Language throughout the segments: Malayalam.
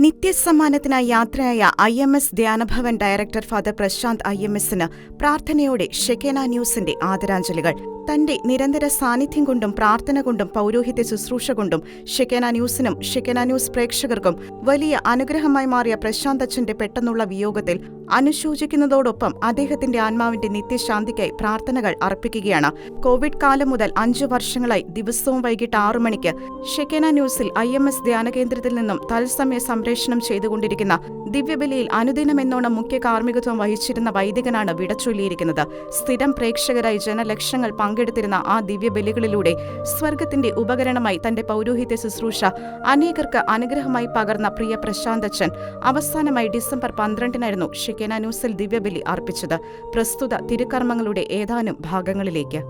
നിത്യസമ്മാനത്തിനായി യാത്രയായ I M S Dhyanabhavan director father Prashant I M എസിന് പ്രാർത്ഥനയോടെ ഷെക്കേന ന്യൂസിന്റെ ആദരാഞ്ജലികൾ. തന്റെ നിരന്തര സാന്നിധ്യം കൊണ്ടും പ്രാർത്ഥന കൊണ്ടും പൗരോഹിത്യ ശുശ്രൂഷ കൊണ്ടും ഷെക്കേന ന്യൂസിനും ഷെക്കേന ന്യൂസ് പ്രേക്ഷകർക്കും വലിയ അനുഗ്രഹമായി മാറിയ പ്രശാന്ത് അച്ഛന്റെ പെട്ടെന്നുള്ള വിയോഗത്തിൽ അനുശോചിക്കുന്നതോടൊപ്പം അദ്ദേഹത്തിന്റെ ആത്മാവിന്റെ നിത്യശാന്തിക്കായി പ്രാർത്ഥനകൾ അർപ്പിക്കുകയാണ്. കോവിഡ് കാലം മുതൽ അഞ്ചു വർഷങ്ങളായി ദിവസവും വൈകിട്ട് ആറു മണിക്ക് ഷെക്കേന ന്യൂസിൽ ഐ എം എസ് ധ്യാനകേന്ദ്രത്തിൽ നിന്നും തത്സമയ സംപ്രേഷണം ചെയ്തുകൊണ്ടിരിക്കുന്ന ദിവ്യബലിയിൽ അനുദിനമെന്നോണം മുഖ്യ കാർമ്മികത്വം വഹിച്ചിരുന്ന വൈദികനാണ് വിടച്ചൊല്ലിയിരിക്കുന്നത്. സ്ഥിരം പ്രേക്ഷകരായി ജനലക്ഷങ്ങൾ പങ്കെടുത്തിരുന്ന ആ ദിവ്യബലികളിലൂടെ സ്വർഗത്തിന്റെ ഉപകരണമായി തന്റെ പൗരോഹിത്യ ശുശ്രൂഷ അനേകർക്ക് അനുഗ്രഹമായി പകർന്ന പ്രിയ പ്രശാന്തച്ചൻ അവസാനമായി ഡിസംബർ പന്ത്രണ്ടിനായിരുന്നു ഷിക്കേന ന്യൂസിൽ ദിവ്യബലി അർപ്പിച്ചത്. പ്രസ്തുത തിരുക്കർമ്മങ്ങളുടെ ഏതാനും ഭാഗങ്ങളിലേക്ക്.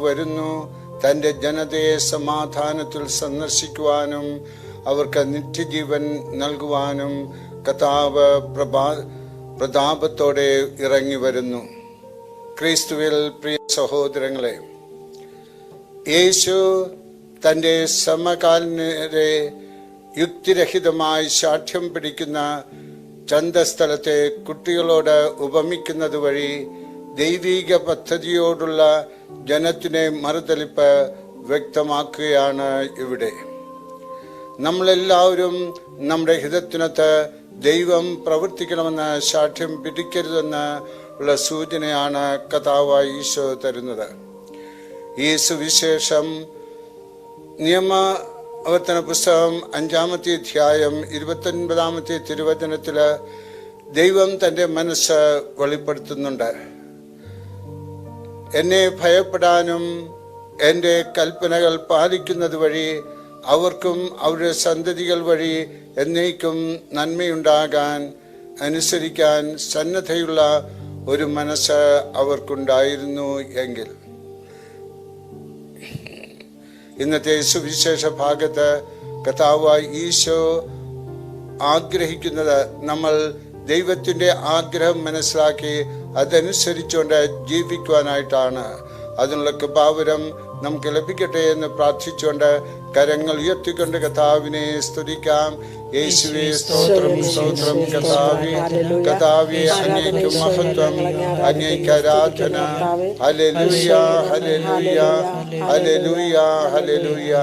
വരുന്നു. തന്റെ ജനതയെ സമാധാനത്തിൽ സന്ദർശിക്കുവാനും അവർക്ക് നിത്യജീവൻ നൽകുവാനും കഥാവ് പ്രഭാ പ്രതാപത്തോടെ ഇറങ്ങി വരുന്നു. ക്രിസ്തുവിൽ പ്രിയ സഹോദരങ്ങളെ യേശു തന്റെ സമകാലിനരെ യുക്തിരഹിതമായി ശാഠ്യം പിടിക്കുന്ന ചന്തസ്ഥലത്തെ കുട്ടികളോട് ഉപമിക്കുന്നത് വഴി ദൈവീക പദ്ധതിയോടുള്ള ജനത്തിനെ മറുതലിപ്പ് വ്യക്തമാക്കുകയാണ് ഇവിടെ. നമ്മളെല്ലാവരും നമ്മുടെ ഹിതത്തിനകത്ത് ദൈവം പ്രവർത്തിക്കണമെന്ന് സാക്ഷ്യം പിടിക്കരുതെന്ന് ഉള്ള സൂചനയാണ് കഥാവായി ഈശോ തരുന്നത്. ഈ സുവിശേഷം നിയമാവർത്തന പുസ്തകം അഞ്ചാമത്തെ അധ്യായം ഇരുപത്തൊൻപതാമത്തെ തിരുവചനത്തിൽ ദൈവം തന്റെ മനസ്സ് വെളിപ്പെടുത്തുന്നുണ്ട്. എന്നെ ഭയപ്പെടാനും എന്റെ കൽപ്പനകൾ പാലിക്കുന്നത് വഴി അവർക്കും അവരുടെ സന്തതികൾ വഴി എന്നേക്കും നന്മയുണ്ടാകാൻ അനുസരിക്കാൻ സന്നദ്ധയുള്ള ഒരു മനസ്സ് അവർക്കുണ്ടായിരുന്നു എങ്കിൽ. ഇന്നത്തെ സുവിശേഷ ഭാഗത്ത് കഥാവായി ഈശോ ആഗ്രഹിക്കുന്നത് നമ്മൾ ദൈവത്തിന്റെ ആഗ്രഹം മനസ്സിലാക്കി അതനുസരിച്ചുകൊണ്ട് ജീവിക്കുവാനായിട്ടാണ്. അതിനുള്ള കൃപാവരം നമുക്ക് ലഭിക്കട്ടെ എന്ന് പ്രാർത്ഥിച്ചുകൊണ്ട് കരങ്ങൾ ഉയർത്തിക്കൊണ്ട് കഥാവിനെ സ്തുതിക്കാം. യേശുവേ സ്തോത്രം സ്തോത്രം കഥാവി കഥാവി അങ്ങേക്ക് മഹത്വം അങ്ങേക്ക് ആരാധന. ഹലലുയ ഹലലുയ ഹലലുയ ഹലലുയ